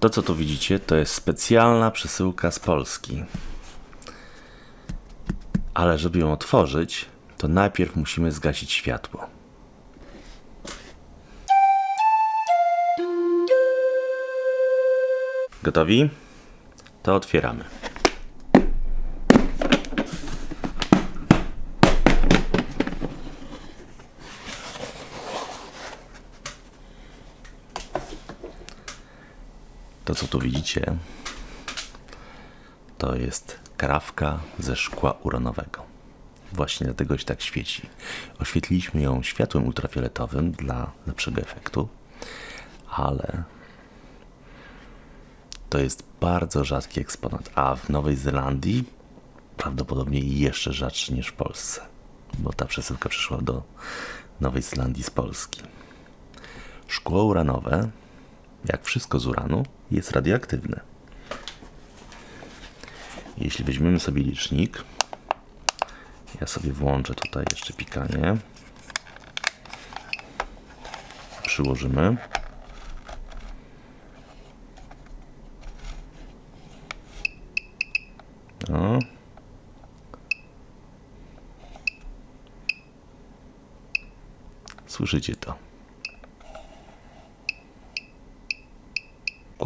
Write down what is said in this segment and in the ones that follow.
To, co tu widzicie, to jest specjalna przesyłka z Polski. Ale żeby ją otworzyć, to najpierw musimy zgasić światło. Gotowi? To otwieramy. To, co tu widzicie, to jest karawka ze szkła uranowego. Właśnie dlatego się tak świeci. Oświetliliśmy ją światłem ultrafioletowym dla lepszego efektu, ale to jest bardzo rzadki eksponat, a w Nowej Zelandii prawdopodobnie jeszcze rzadszy niż w Polsce, bo ta przesyłka przyszła do Nowej Zelandii z Polski. Szkło uranowe, jak wszystko z uranu, jest radioaktywne. Jeśli weźmiemy sobie licznik, ja sobie włączę tutaj jeszcze pikanie, przyłożymy. No. Słyszycie to?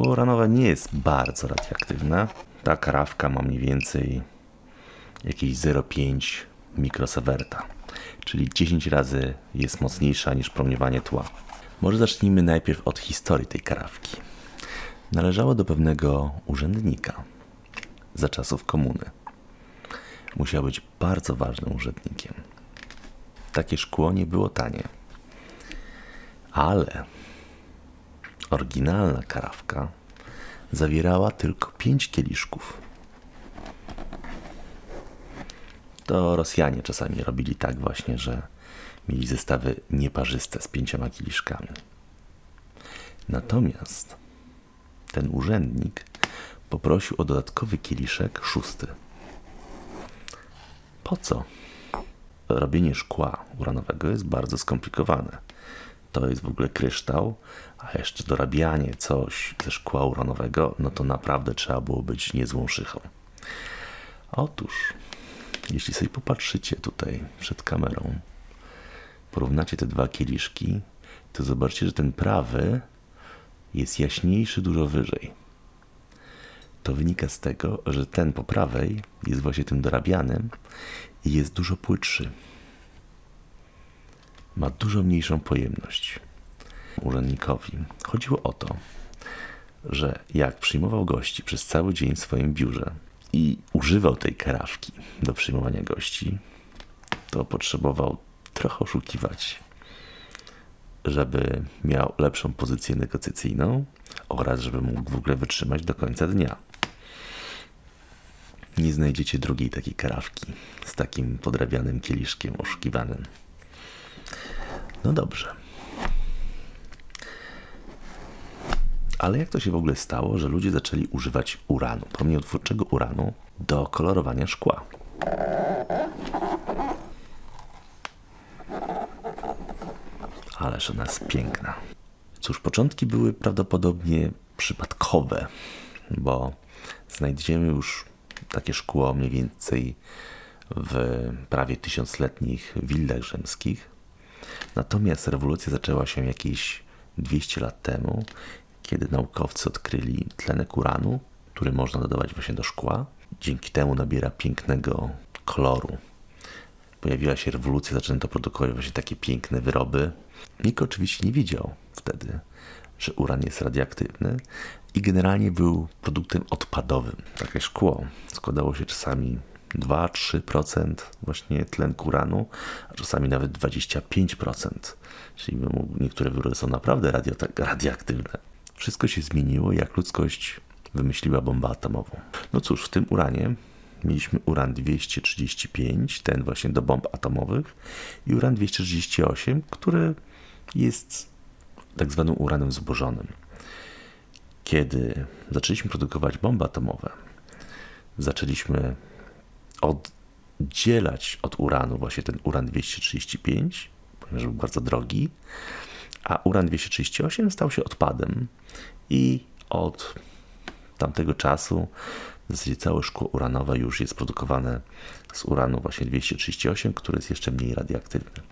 Szkło uranowe nie jest bardzo radioaktywne. Ta karawka ma mniej więcej jakieś 0,5 mikrosiewerta, czyli 10 razy jest mocniejsza niż promieniowanie tła. Może zacznijmy najpierw od historii tej karawki. Należała do pewnego urzędnika za czasów komuny. Musiał być bardzo ważnym urzędnikiem. Takie szkło nie było tanie. Ale oryginalna karawka zawierała tylko pięć kieliszków. To Rosjanie czasami robili tak właśnie, że mieli zestawy nieparzyste z pięcioma kieliszkami. Natomiast ten urzędnik poprosił o dodatkowy kieliszek szósty. Po co? Robienie szkła uranowego jest bardzo skomplikowane. To jest w ogóle kryształ, a jeszcze dorabianie coś ze szkła uranowego, no to naprawdę trzeba było być niezłą szychą. Otóż, jeśli sobie popatrzycie tutaj przed kamerą, porównacie te dwa kieliszki, to zobaczycie, że ten prawy jest jaśniejszy dużo wyżej. To wynika z tego, że ten po prawej jest właśnie tym dorabianym i jest dużo płytszy. Ma dużo mniejszą pojemność. Urzędnikowi chodziło o to, że jak przyjmował gości przez cały dzień w swoim biurze i używał tej karawki do przyjmowania gości, to potrzebował trochę oszukiwać, żeby miał lepszą pozycję negocjacyjną oraz żeby mógł w ogóle wytrzymać do końca dnia. Nie znajdziecie drugiej takiej karawki z takim podrabianym kieliszkiem oszukiwanym. No dobrze. Ale jak to się w ogóle stało, że ludzie zaczęli używać uranu, promieniotwórczego uranu, do kolorowania szkła? Ależ ona jest piękna. Cóż, początki były prawdopodobnie przypadkowe, bo znajdziemy już takie szkło mniej więcej w prawie tysiącletnich willach rzymskich. Natomiast rewolucja zaczęła się jakieś 200 lat temu, kiedy naukowcy odkryli tlenek uranu, który można dodawać właśnie do szkła. Dzięki temu nabiera pięknego koloru. Pojawiła się rewolucja, zaczęto produkować właśnie takie piękne wyroby. Nikt oczywiście nie wiedział wtedy, że uran jest radioaktywny i generalnie był produktem odpadowym. Takie szkło składało się czasami 2-3% właśnie tlenku uranu, a czasami nawet 25%. Czyli niektóre wyroby są naprawdę radio, radioaktywne. Wszystko się zmieniło, jak ludzkość wymyśliła bombę atomową. No cóż, w tym uranie mieliśmy uran 235, ten właśnie do bomb atomowych, i uran 238, który jest tak zwanym uranem zburzonym. Kiedy zaczęliśmy produkować bomby atomowe, zaczęliśmy oddzielać od uranu właśnie ten uran 235, ponieważ był bardzo drogi, a uran 238 stał się odpadem i od tamtego czasu w zasadzie całe szkło uranowe już jest produkowane z uranu właśnie 238, który jest jeszcze mniej radioaktywny.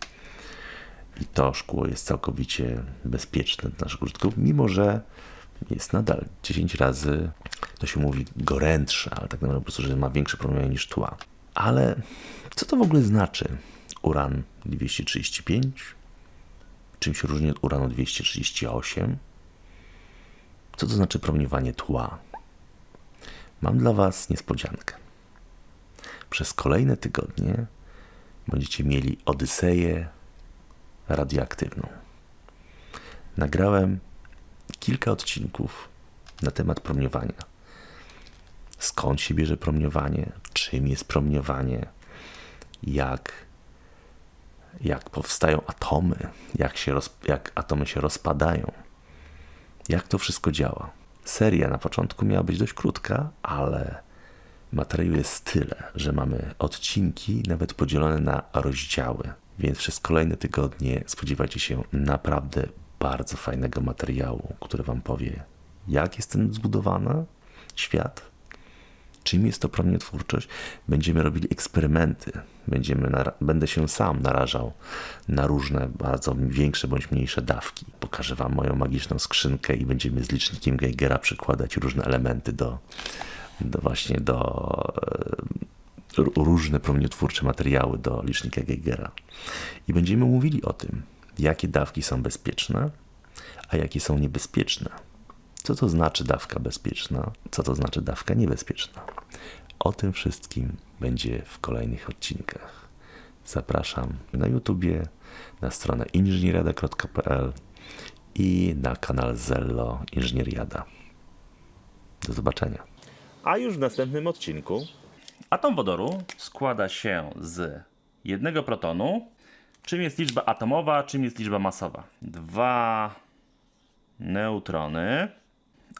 I to szkło jest całkowicie bezpieczne dla naszych użytkowników, mimo że jest nadal 10 razy, to się mówi, gorętsze, ale tak naprawdę po prostu, że ma większe promienie niż tła. Ale co to w ogóle znaczy uran 235? Czym się różni od uranu 238? Co to znaczy promieniowanie tła? Mam dla Was niespodziankę. Przez kolejne tygodnie będziecie mieli Odyseję radioaktywną. Nagrałem kilka odcinków na temat promieniowania. Skąd się bierze promieniowanie? Czym jest promieniowanie? Jak, jak powstają atomy? Jak, się roz, jak atomy się rozpadają? Jak to wszystko działa? Seria na początku miała być dość krótka, ale materiału jest tyle, że mamy odcinki nawet podzielone na rozdziały. Więc przez kolejne tygodnie spodziewajcie się naprawdę bardzo fajnego materiału, który Wam powie, jak jest ten zbudowany świat, czym jest to promieniotwórczość. Będziemy robili eksperymenty. Będziemy będę się sam narażał na różne, bardzo większe bądź mniejsze dawki. Pokażę Wam moją magiczną skrzynkę i będziemy z licznikiem Geigera przykładać różne elementy do, do właśnie do e, różne promieniotwórcze materiały do licznika Geigera. I będziemy mówili o tym, jakie dawki są bezpieczne, a jakie są niebezpieczne. Co to znaczy dawka bezpieczna? Co to znaczy dawka niebezpieczna? O tym wszystkim będzie w kolejnych odcinkach. Zapraszam na YouTubie, na stronę inżynieriada.pl i na kanał Zello Inżynieriada. Do zobaczenia. A już w następnym odcinku Atom wodoru składa się z jednego protonu. Czym jest liczba atomowa, czym jest liczba masowa? Dwa neutrony,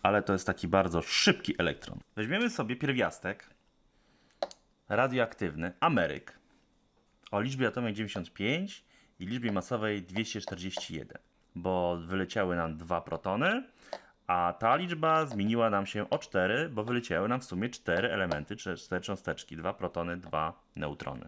ale to jest taki bardzo szybki elektron. Weźmiemy sobie pierwiastek radioaktywny Ameryk o liczbie atomowej 95 i liczbie masowej 241, bo wyleciały nam dwa protony, a ta liczba zmieniła nam się o 4, bo wyleciały nam w sumie 4 elementy, czy 4 cząsteczki, dwa protony, dwa neutrony.